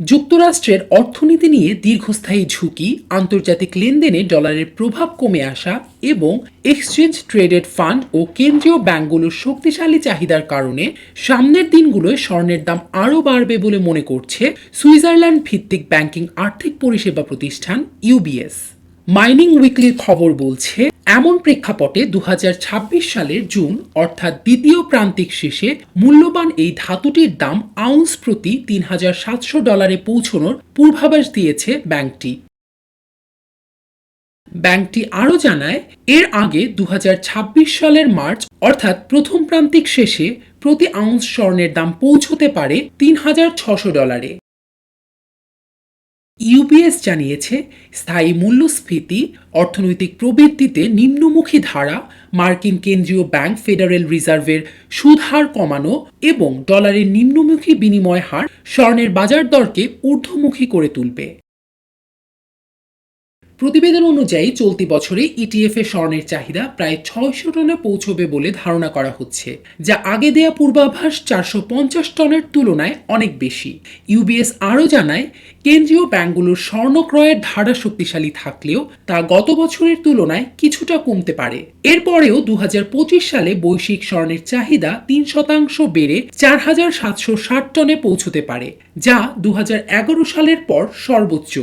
যুক্তরাষ্ট্রের অর্থনীতি নিয়ে দীর্ঘস্থায়ী ঝুঁকি, আন্তর্জাতিক লেনদেনে ডলারের প্রভাব কমে আসা এবং এক্সচেঞ্জ ট্রেডেড ফান্ড ও কেন্দ্রীয় ব্যাংকগুলোর শক্তিশালী চাহিদার কারণে সামনের দিনগুলোয় স্বর্ণের দাম আরও বাড়বে বলে মনে করছে সুইজারল্যান্ড ভিত্তিক ব্যাংকিং আর্থিক পরিষেবা প্রতিষ্ঠান ইউবিএস মাইনিং উইকলির খবর বলছে, এমন প্রেক্ষাপটে দু হাজার ছাব্বিশ সালের জুন, অর্থাৎ দ্বিতীয় প্রান্তিক শেষে মূল্যবান এই ধাতুটির দাম আউন্স প্রতি তিন হাজার সাতশো ডলারে পৌঁছানোর পূর্বাভাস দিয়েছে ব্যাংকটি। ব্যাংকটি আরও জানায়, এর আগে দুহাজার ছাব্বিশ সালের মার্চ, অর্থাৎ প্রথম প্রান্তিক শেষে প্রতি আউন্স স্বর্ণের দাম পৌঁছতে পারে তিন হাজার ছশো ডলারে। ইউবিএস জানিয়েছে, স্থায়ী মূল্যস্ফীতি, অর্থনৈতিক প্রবৃদ্ধিতে নিম্নমুখী ধারা, মার্কিন কেন্দ্রীয় ব্যাংক ফেডারেল রিজার্ভের সুদহার কমানো এবং ডলারের নিম্নমুখী বিনিময় হার স্বর্ণের বাজার দরকে ঊর্ধ্বমুখী করে তুলবে। প্রতিবেদন অনুযায়ী চলতি বছরে ইটিএফ এ স্বর্ণের চাহিদা প্রায় ছয়শো টনে পৌঁছবে বলে ধারণা করা হচ্ছে, যা আগে দেয়া পূর্বাভাস চারশো পঞ্চাশ টনের তুলনায় অনেক বেশি। ইউবিএস আরও জানায়, কেন্দ্রীয় ব্যাংকগুলোর স্বর্ণ ক্রয়ের ধারা শক্তিশালী থাকলেও তা গত বছরের তুলনায় কিছুটা কমতে পারে। এরপরেও দু হাজার পঁচিশ সালে বৈশ্বিক স্বর্ণের চাহিদা তিন শতাংশ বেড়ে চার হাজার সাতশো ষাট টনে পৌঁছতে পারে, যা দু হাজার এগারো সালের পর সর্বোচ্চ।